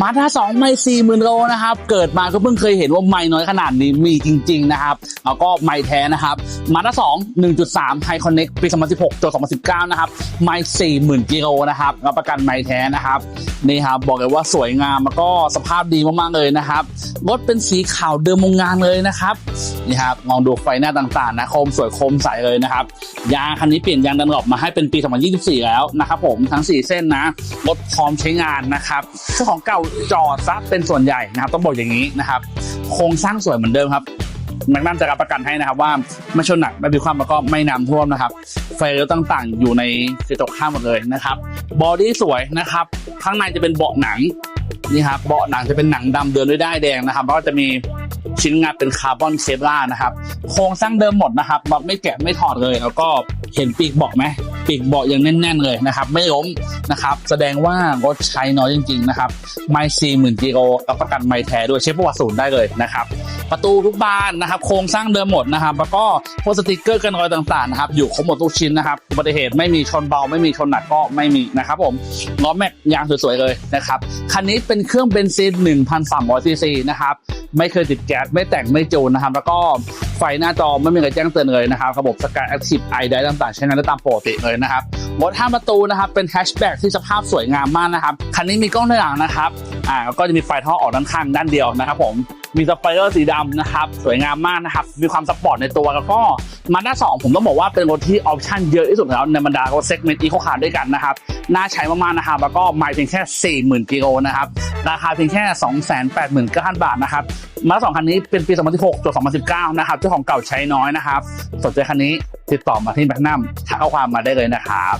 มาด้าสองไม่สี่หมื่นโลนะครับ เกิดมาก็เพิ่งเคยเห็นว่าไม่น้อยขนาดนี้มีจริง ๆ นะครับ แล้วก็ไม่แท้นะครับ มาด้าสองหนึ่งจุดสามไฮคอนเน็กปีสองพันสิบหกจนสองพันสิบเก้านะครับ ไม่สี่หมื่นกิโลนะครับรับประกันไม่แท้นะครับ นี่ครับ บอกเลยว่าสวยงามแล้วก็สภาพดีมากๆเลยนะครับรถเป็นสีขาวเดิมโรงงานเลยนะครับนี่ครับมองดูไฟหน้าต่างๆนะโคมสวยโคมใสเลยนะครับยางคันนี้เปลี่ยนยางดันหลบมาให้เป็นปี 2024 แล้วนะครับผมทั้ง 4 เส้นนะรถพร้อมใช้งานนะครับเจ้าของเก่าจอดซะเป็นส่วนใหญ่นะครับต้องบอกอย่างนี้นะครับ โครงสร้างสวยเหมือนเดิมครับแมกนัมจะรับประกันให้นะครับว่าไม่ชนหนักไม่มีความแล้วก็ไม่น้ำท่วมนะครับ ไฟเลี้ยวต่างๆ อยู่ในกระจกข้างหมดเลยนะครับบอดี้สวยนะครับ ข้างในจะเป็นเบาะหนังนี่ครับเบาะหนังจะเป็นหนังดำเดินด้วยได้ายแดงนะครับแล้วก็จะมีชิ้นงานเป็นคาร์บอนเคปลานะครับ โครงสร้างเดิมหมดนะครับแบบไม่แกะไม่ถอดเลย แล้วก็เห็นปีกเบาะไหม ปีกเบาะยังแน่น ๆ เลยนะครับ ไม่ล้มนะครับ แสดงว่ารถใช้น้อยจริง ๆ นะครับ ไม่สี่หมื่นกิโลรับประกันไม่แท้ด้วยเช็คประวัติศูนย์ได้เลยนะครับ ประตูทุกบานนะครับ โครงสร้างเดิมหมดนะครับ แล้วก็พวกสติกเกอร์กันรอยต่างๆนะครับ อยู่ครบหมดทุกชิ้นนะครับ อุบัติเหตุไม่มีชนเบาไม่มีชนหนักก็ไม่มีนะครับผม ล้อแม็กยางสวยๆเลยนะครับ คันนี้เป็นเครื่องเบนซิน 1,300ซีซีนะครับ ไม่เคยติดแก๊ส ไม่แต่งไม่จูนนะครับ แล้วก็ไฟหน้าจอไม่มีอะไรแจ้งเตือนเลยนะครับ ระบบสกายแอคทีฟไอได้ต่างๆ ใช้งานได้ตามปกติเลยนะครับ รถห้าประตูนะครับ เป็นแฮชแบ็กที่สภาพสวยงามมากนะครับ คันนี้มีกล้องถอยหลังนะครับ อ่า ก็จะมีไฟท่อออกด้านข้างด้านเดียวนะครับผม มีสไปเดอร์สีดำนะครับ สวยงามมากนะครับ มีความสปอร์ตในตัวแล้วก็มาด้าสองผมต้องบอกว่าเป็นรถที่ออปชั่นเยอะที่สุดแล้วในบรรดารถเซกเมนต์อีโคคาร์ด้วยกันนะครับ น่าใช้มากๆนะครับ แล้วก็ไม่เพียงแค่ 40,000กิโลนะครับ ราคาเพียงแค่ 289,000 บาทนะครับ มาด้าสองคันนี้เป็นปี 2016จน2019 นะครับ เจ้าของเก่าใช้น้อยนะครับ สนใจคันนี้ติดต่อมาที่แบงค์นัมทักข้อความมาได้เลยนะครับ